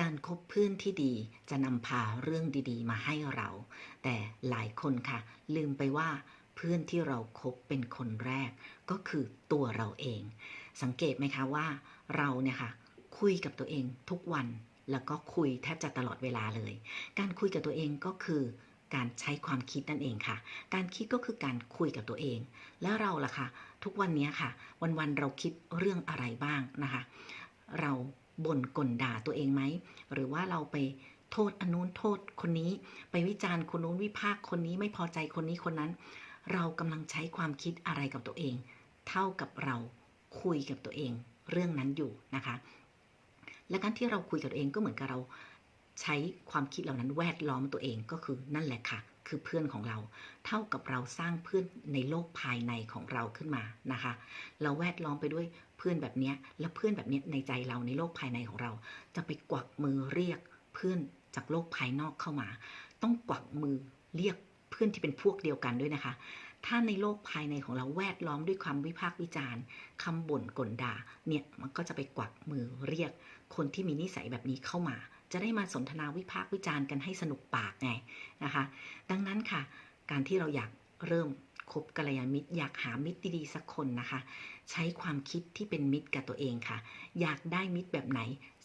การคบเพื่อนที่ดีจะนำพาเรื่องดีๆ มาให้เรา แต่หลายคนค่ะ ลืมไปว่าเพื่อนที่เราครบเป็นคนแรก ก็คือตัวเราเอง สังเกตไหมคะว่า เราเนี่ยค่ะคุยกับตัวเองทุกวันแล้วก็คุยแทบจะตลอดเวลาเลย การคุยกับตัวเองก็คือการใช้ความคิดนั่นเองค่ะ การคิดก็คือการคุยกับตัวเอง แล้วเราล่ะคะทุกวันนี้ค่ะ วันๆเราคิดเรื่องอะไรบ้างนะคะ เรา บ่นกลด่าตัวเองไหม หรือว่าเราไปโทษอนนุนโทษคนนี้ ไปวิจารณ์คนนู้นวิพากษ์คนนี้ไม่พอใจคนนี้คนนั้น เรากำลังใช้ความคิดอะไรกับตัวเอง เท่ากับเราคุยกับตัวเอง เรื่องนั้นอยู่นะคะ และการที่เราคุยกับตัวเองก็เหมือนกับเราใช้ความคิดเหล่านั้นแวดล้อมตัวเองก็คือนั่นแหละค่ะ คือเพื่อนของเรา เท่ากับเราสร้างเพื่อนในโลกภายในของเราขึ้นมานะคะ เราแวดล้อมไปด้วยเพื่อนแบบนี้และเพื่อนแบบนี้ในใจเราในโลกภายในของเรา จะไปกวักมือเรียกเพื่อนจากโลกภายนอกเข้ามา ต้องกวักมือเรียกเพื่อนที่เป็นพวกเดียวกันด้วยนะคะ ถ้าในโลกภายในของเราแวดล้อมด้วยความวิพากษ์วิจารณ์คำบ่นกลด่าเนี่ยมันก็จะไปกวักมือเรียกคนที่มีนิสัยแบบนี้เข้ามา จะได้มาสนทนาวิพากษ์วิจารณ์กันให้สนุกปากไงนะคะ ดังนั้นค่ะ การที่เราอยากเริ่มคบกัลยาณมิตรอยากหามิตรดีๆสักคนนะคะ ใช้ความคิดที่เป็นมิตรกับตัวเองค่ะ อยากได้มิตรแบบไหน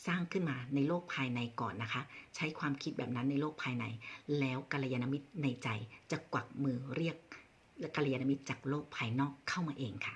สร้างขึ้นมาในโลกภายในก่อนนะคะ ใช้ความคิดแบบนั้นในโลกภายใน แล้วกัลยาณมิตรในใจจะกวักมือเรียกกัลยาณมิตรจากโลกภายนอกเข้ามาเองค่ะ